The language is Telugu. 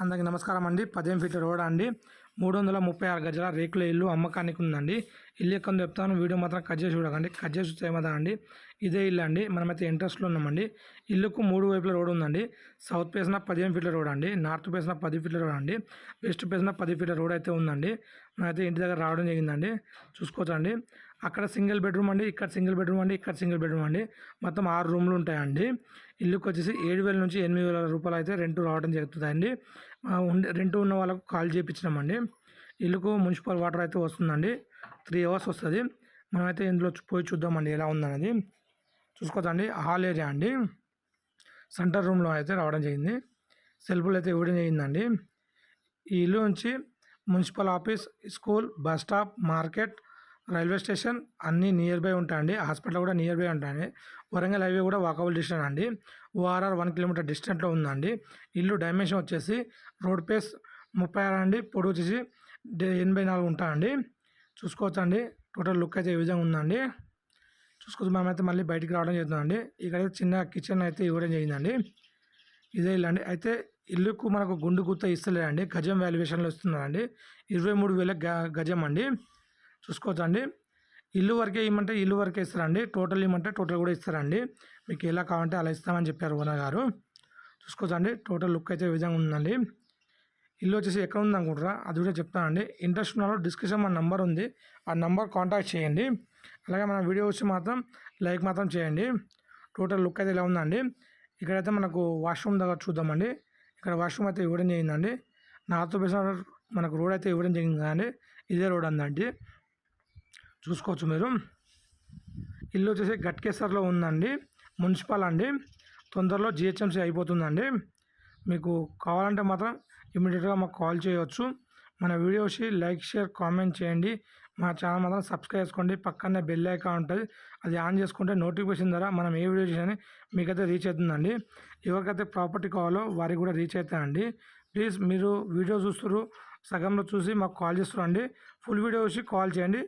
అందరికి నమస్కారం అండి. పదిహేను ఫీట్ల రోడ్ అండి. మూడు వందల ముప్పై ఆరు గజాల రేకుల ఇల్లు అమ్మకానికి ఉందండి ఇల్లు ఎక్కడ చెప్తాను. వీడియో మాత్రం కట్ చేసి చూడకండి. కట్ చేసి చూస్తే అండి ఇదే ఇల్లు అండి. మనమైతే ఇంట్రెస్ట్లో ఉన్నామండి. ఇల్లుకు మూడు వైపుల రోడ్ ఉందండి. సౌత్ పేసిన పదిహేను ఫీట్ల రోడ్ అండి. నార్త్ పేసిన పది ఫీట్ల రోడ్ అండి. వెస్ట్ పేసిన పది ఫీట్ల రోడ్ అయితే ఉందండి. మనమైతే ఇంటి దగ్గర రావడం జరిగిందండి. చూసుకోవచ్చండి. అక్కడ సింగిల్ బెడ్రూమ్ అండి. ఇక్కడ సింగిల్ బెడ్రూమ్ అండి. ఇక్కడ సింగిల్ బెడ్రూమ్ అండి. మొత్తం ఆరు రూమ్లు ఉంటాయండి. ఇల్లుకి వచ్చేసి ఏడు వేల నుంచి ఎనిమిది వేల రూపాయలు అయితే రెంట్ రావడం జరుగుతుందండి. ఉండే రెంట్ ఉన్న వాళ్ళకు కాల్ చేయించినామండి ఇల్లుకు మున్సిపల్ వాటర్ అయితే వస్తుందండి. త్రీ అవర్స్ వస్తుంది. మనమైతే ఇందులో పోయి చూద్దామండి ఎలా ఉందనేది. చూసుకోవచ్చండి హాల్ ఏరియా అండి. సెంటర్ రూమ్లో అయితే రావడం జరిగింది. సెల్ఫ్లు అయితే ఇవ్వడం జరిగిందండి. ఈ ఇల్లు నుంచి municipal office school bus stop market railway station అన్నీ నియర్ బై ఉంటాయండి. హాస్పిటల్ కూడా నియర్ బై ఉంటాయండి వరంగల్ హైవే కూడా వాకబుల్ డిస్టెన్స్ అండి. ఓఆర్ఆర్ వన్ కిలోమీటర్ డిస్టెంట్లో ఉందండి. ఇల్లు డైమెన్షన్ వచ్చేసి రోడ్ పేస్ ముప్పై ఆరు అండి. పొడవు వచ్చేసి ఎనభై నాలుగు ఉంటాయండి. చూసుకోవచ్చు అండి టోటల్ లుక్ అయితే ఈ విధంగా ఉందండి. చూసుకోవచ్చు. మేమైతే మళ్ళీ బయటికి రావడం జరుగుతుందండి ఇక్కడ చిన్న కిచెన్ అయితే ఇవ్వడం జరిగిందండి. ఇదే ఇల్లు అండి. అయితే ఇల్లుకు మనకు గుండు గుత్త ఇస్తలేదండి. గజం వాల్యుయేషన్లో ఇస్తున్నారండి. ఇరవై మూడు వేల గ- గజం అండి. చూసుకోవచ్చండి. ఇల్లు వరకే ఇవ్వమంటే ఇల్లు వరకే ఇస్తారండి. టోటల్ ఇవ్వమంటే టోటల్ కూడా ఇస్తారండి. మీకు ఎలా కావాలంటే అలా ఇస్తామని చెప్పారు ఓనర్ గారు. చూసుకోవచ్చండి. టోటల్ లుక్ అయితే విధంగా ఉందండి. ఇల్లు వచ్చేసి ఎక్కడ ఉంది అనుకుంటారా అది కూడా చెప్తానండి. ఇంట్రెస్ట్ ఉన్నాలో డిస్క్రిప్షన్ మన నెంబర్ ఉంది. ఆ నెంబర్ కాంటాక్ట్ చేయండి. అలాగే మన వీడియో వచ్చి మాత్రం లైక్ మాత్రం చేయండి. టోటల్ లుక్ అయితే ఇలా ఉందండి. ఇక్కడైతే మనకు వాష్రూమ్ దగ్గర చూద్దామండి. ఇక్కడ వాష్రూమ్ అయితే ఇవ్వడం జరిగిందండి. నార్త్ బేస్ మనకు రోడ్ అయితే ఇవ్వడం జరిగింది కదండి ఇదే రోడ్ అందండి. చూసుకోవచ్చు మీరు. ఇల్లు వచ్చేసి గట్కేసర్లో ఉందండి. మున్సిపల్ అండి. తొందరలో జిహెచ్ఎంసీ అయిపోతుందండి. మీకు కావాలంటే మాత్రం ఇమీడియట్గా మాకు కాల్ చేయవచ్చు మన వీడియోస్ లైక్ షేర్ కామెంట్ చేయండి. మా ఛానల్ మాత్రం సబ్స్క్రైబ్ చేసుకోండి. పక్కనే బెల్ ఐకాన్ ఉంటుంది. అది ఆన్ చేసుకుంటే నోటిఫికేషన్ ద్వారా మనం ఏ వీడియో చేసినా మీకైతే రీచ్ అవుతుందండి. ఎవరికైతే ప్రాపర్టీ కావాలో వారికి కూడా రీచ్ అవుతాయండి. ప్లీజ్ మీరు వీడియో చూస్తారు సగంలో చూసి మాకు కాల్ చేస్తారండి ఫుల్ వీడియో చూసి కాల్ చేయండి.